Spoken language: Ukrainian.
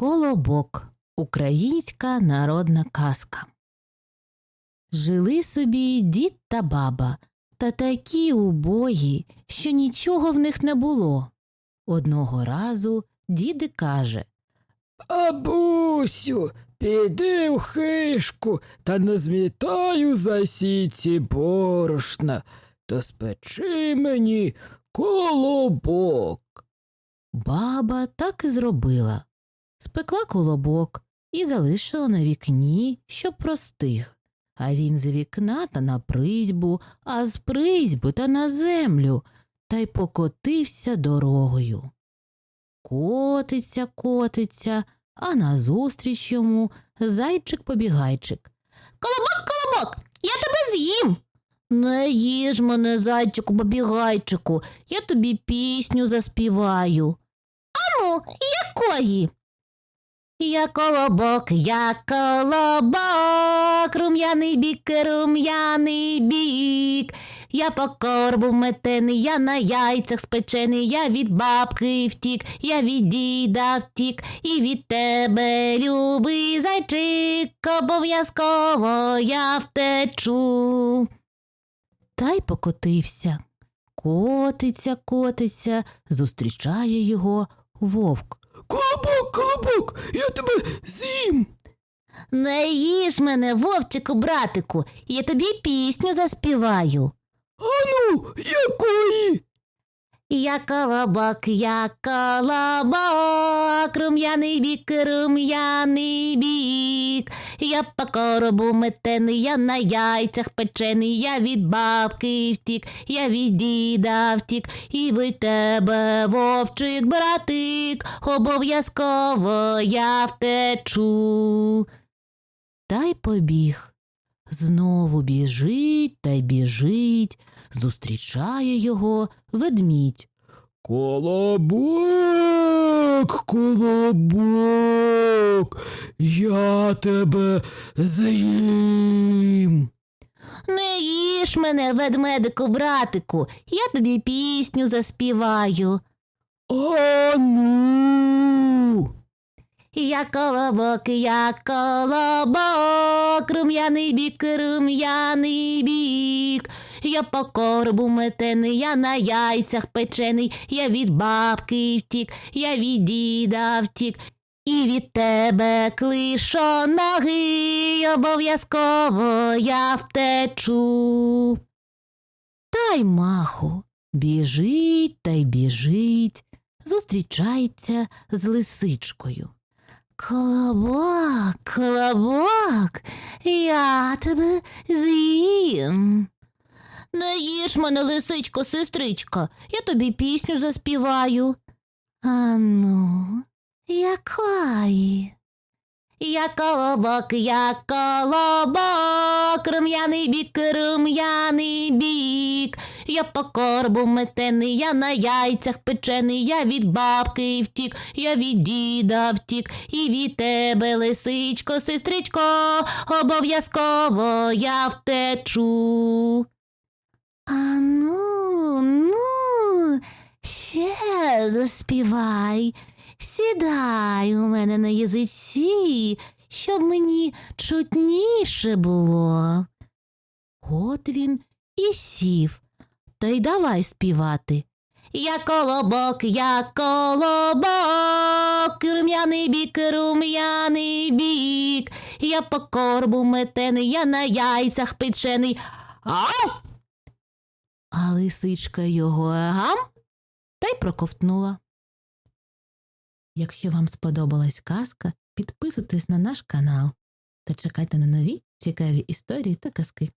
Колобок. Українська народна казка. Жили собі дід та баба, та такі убогі, що нічого в них не було. Одного разу діди каже Бабусю, піди в хишку та назмітаю за сіці борошна, та спечи мені колобок. Баба так і зробила. Спекла колобок і залишила на вікні, щоб простиг. А він з вікна та на призьбу, а з призьби та на землю, та й покотився дорогою. Котиться, котиться, а назустріч йому зайчик-побігайчик. Колобок, колобок, я тебе з'їм. Не їж мене, зайчику побігайчику, я тобі пісню заспіваю. Ану, якої? Я колобок, я колобок, рум'яний бік, рум'яний бік. Я по корбу метений, я на яйцях спечений, я від бабки втік, я від діда втік, і від тебе, любий зайчик, обов'язково я втечу. Та й покотився. Котиться, котиться, зустрічає його вовк. Колобок, я тебе з'їм. Не їж мене, вовчику, братику, я тобі пісню заспіваю. Ану, якої? Я колобок, я колобок, рум'яний бік, рум'яний бік. Я по коробу метений, я на яйцях печений, я від бабки втік, я від діда втік, і від тебе, вовчик, братик, обов'язково я втечу. Та й побіг. Знову біжить та й біжить, зустрічає його ведмідь. Колобок, колобок, я тебе з'їм. Не їж мене, ведмедику, братику, я тобі пісню заспіваю. Ану. Я колобок, я колобок, рум'яний бік, рум'яний бік. Я по коробу метений, я на яйцях печений, я від бабки втік, я від діда втік. І від тебе клишо ноги, обов'язково я втечу. Та й маху, біжить та й біжить, зустрічається з лисичкою. Колобок, колобок, я тебе з'їм. Не їж мене, лисичко, сестричко, я тобі пісню заспіваю. Ану, якої? Я колобок, я колобок, рум'яний бік, рум'яний бік. Я по корбу метений, я на яйцях печений, я від бабки втік, я від діда втік, і від тебе, лисичко, сестричко, обов'язково я втечу. Ану, ну, ще заспівай. Сідай у мене на язиці, щоб мені чутніше було. От він і сів, та й давай співати. Я колобок, я колобок, рум'яний бік, рум'яний бік. Я по корбу метений, я на яйцях печений. Ау! А лисичка його гам та й проковтнула. Якщо вам сподобалась казка, підписуйтесь на наш канал та чекайте на нові цікаві історії та казки.